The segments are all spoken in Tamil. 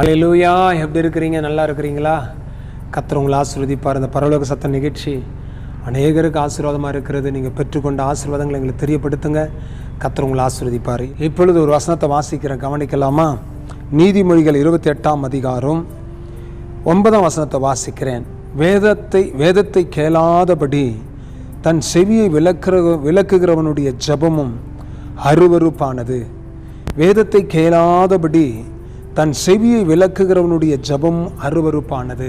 அலையிலூயா எப்படி இருக்கிறீங்க? நல்லா இருக்கிறீங்களா? கர்த்தர் உங்களை ஆசீர்வதிப்பார். இந்த பரலோக சத்த நிகழ்ச்சி அநேகருக்கு ஆசீர்வாதமாக இருக்கிறது. நீங்கள் பெற்றுக்கொண்ட ஆசீர்வாதங்களை எங்களுக்கு தெரியப்படுத்துங்க. கர்த்தர் உங்களை ஆசீர்வதிப்பார். இப்பொழுது ஒரு வசனத்தை வாசிக்கிறேன். கவனிக்கலாமா? நீதிமொழிகள் இருபத்தி எட்டாம் அதிகாரம் ஒன்பதாம் வசனத்தை வாசிக்கிறேன். வேதத்தை வேதத்தை கேளாதபடி தன் செவியை விளக்குற விளக்குகிறவனுடைய ஜெபமும் அருவருப்பானது. வேதத்தை கேளாதபடி தன் செவியை விளக்குகிறவனுடைய ஜெபம் அருவருப்பானது.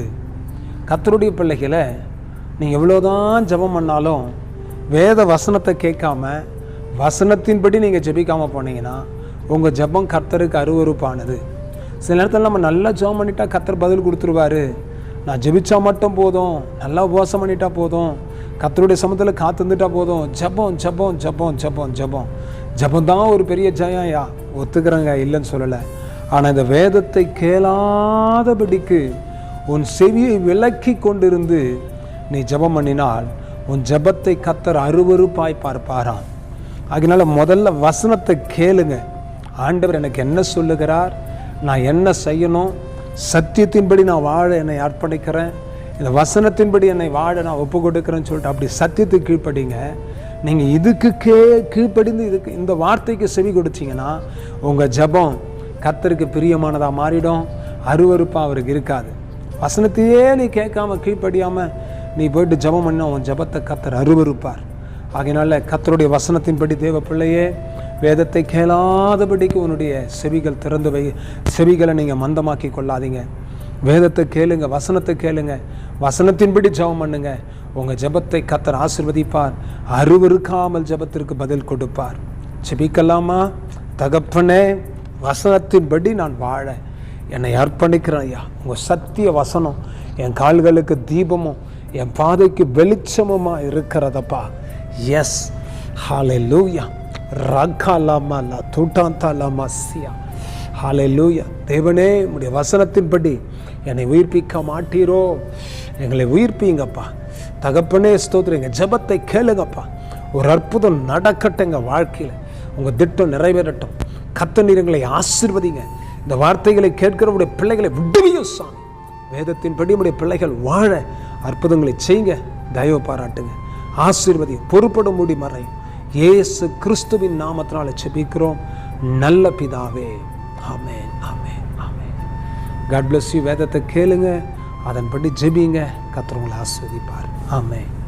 கத்தருடைய பிள்ளைகளை நீ எவ்வளோதான் ஜெபம் பண்ணாலும் வேத வசனத்தை கேட்காம வசனத்தின்படி நீங்கள் ஜபிக்காமல் போனீங்கன்னா உங்கள் ஜெபம் கர்த்தருக்கு அருவருப்பானது. சில நேரத்தில் நம்ம நல்லா ஜெபம் பண்ணிட்டா கத்தர் பதில் கொடுத்துருவாரு. நான் ஜெபிச்சா மட்டும் போதும் நல்லா உபவாசம் பண்ணிட்டா போதும் கத்தருடைய சமத்தில் காத்துந்துட்டா போதும். ஜெபம் ஜெபம் ஜெபம் ஜெபம் ஜெபம். ஜெபம் தான் ஒரு பெரிய ஜெயம் யா ஒத்துக்கிறேங்க இல்லைன்னு சொல்லலை. ஆனால் இந்த வேதத்தை கேளாதபடிக்கு உன் செவியை விலக்கி கொண்டிருந்து நீ ஜெபம் பண்ணினால் உன் ஜெபத்தை கத்தர் அருவருப்பாய் பார்ப்பாரான் அதனால முதல்ல வசனத்தை கேளுங்க. ஆண்டவர் எனக்கு என்ன சொல்லுகிறார்? நான் என்ன செய்யணும்? சத்தியத்தின்படி நான் வாழ என்னை அர்ப்பணிக்கிறேன். இந்த வசனத்தின்படி என்னை வாழ நான் ஒப்பு கொடுக்குறேன்னு சொல்லிட்டு அப்படி சத்தியத்துக்கு கீழ்ப்படிங்க. நீங்கள் இதுக்கு கே கீழ்ப்படிந்து இதுக்கு இந்த வார்த்தைக்கு செவி கொடுத்தீங்கன்னா உங்கள் ஜெபம் கத்தருக்கு பிரியமானதாக மாறிடும். அருவருப்பாக அவருக்கு இருக்காது. வசனத்தையே நீ கேட்காம கீழ்ப்படியாமல் நீ போயிட்டு ஜெபம் பண்ண உன் ஜெபத்தை கத்தர் அருவருப்பார். ஆகையினால கத்தருடைய வசனத்தின்படி தேவ பிள்ளையே வேதத்தை கேளாதபடிக்கு உன்னுடைய செவிகள் திறந்து வை. செவிகளை நீங்கள் மந்தமாக்கி கொள்ளாதீங்க. வேதத்தை கேளுங்க வசனத்தை கேளுங்க வசனத்தின்படி ஜெபம் பண்ணுங்க. உங்கள் ஜெபத்தை கத்தர் ஆசிர்வதிப்பார். அருவறுக்காமல் ஜெபத்திற்கு பதில் கொடுப்பார். ஜெபிக்கலாமா? தகப்பனே வசனத்தின்படி நான் வாழ. என்னை அர்ப்பணிக்கிறேன் ஐயா உங்கள் சத்திய வசனம் என் கால்களுக்கு தீபமும் என் பாதைக்கு வெளிச்சமுமா இருக்கிறதப்பா. எஸ் ஹாலே லூயா ரகாலாமா லா தூட்டாந்தா லாமா சியா. ஹாலே லூயா தேவனே உடைய வசனத்தின்படி என்னை உயிர்ப்பிக்க மாட்டீரோ. எங்களை உயிர்ப்பீங்கப்பா. தகப்பனே ஸ்தோத்திரம். எங்கள் ஜெபத்தை கேளுங்கப்பா. ஒரு அற்புதம் நடக்கட்டும் எங்கள் வாழ்க்கையில். உங்கள் திட்டம் நிறைவேறட்டும். கத்த நீரங்களை ஆசிர்வதிங்க. இந்த வார்த்தைகளை கேட்கிறவருடைய பிள்ளைகளை விடுவியும் சாமி. வேதத்தின்படி உடைய பிள்ளைகள் வாழ அற்புதங்களை செய்யுங்க தயவு பாராட்டுங்க. ஆசீர்வதி பொறுப்படும் முடி மறையும். ஏசு கிறிஸ்துவின் நாமத்தினால செபிக்கிறோம் நல்ல பிதாவே. ஆமே amen amen. God bless you வேதத்தை கேளுங்க. அதன்படி ஜெபிங்க. கர்த்தர் ஆஸ்வதிப்பார் ஆமென்.